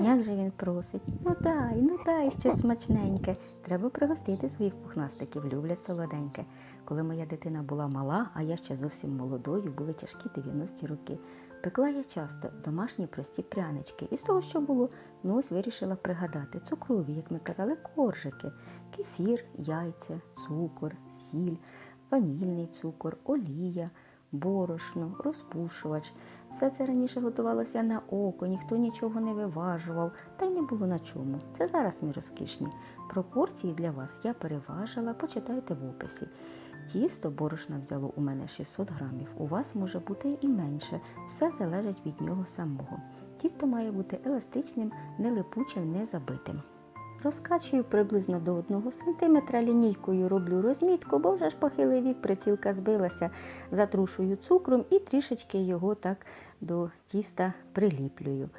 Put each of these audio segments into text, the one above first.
Як же він просить? Ну дай, ну дай щось смачненьке. Треба пригостити своїх пухнастиків, люблять солоденьке. Коли моя дитина була мала, а я ще зовсім молодою, були тяжкі 90-ті роки. Пекла я часто домашні прості прянички. І з того, що було, ну ось вирішила пригадати цукрові, як ми казали, коржики, кефір, яйця, цукор, сіль, ванільний цукор, олія борошно, розпушувач. Все це раніше готувалося на око, ніхто нічого не виважував, та й не було на чому. Це зараз ми розкішні. Пропорції для вас я переважила, почитайте в описі. Тісто борошна взяло у мене 600 грамів, у вас може бути і менше, все залежить від нього самого. Тісто має бути еластичним, не липучим, не забитим. Розкачую приблизно до 1 см, лінійкою роблю розмітку, бо вже ж похилий вік, прицілка збилася, затрушую цукром і трішечки його так до тіста приліплюю.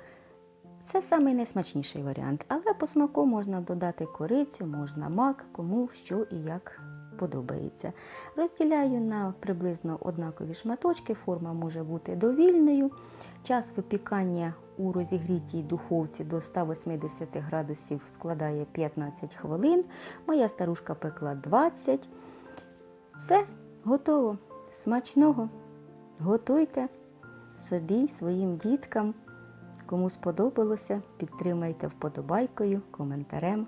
Це самий найсмачніший варіант, але по смаку можна додати корицю, можна мак, кому що і як подобається. Розділяю на приблизно однакові шматочки, форма може бути довільною. Час випікання у розігрітій духовці до 180 градусів складає 15 хвилин. Моя старушка пекла 20. Все, готово. Смачного. Готуйте собі, своїм діткам. Кому сподобалося, підтримайте вподобайкою, коментарем.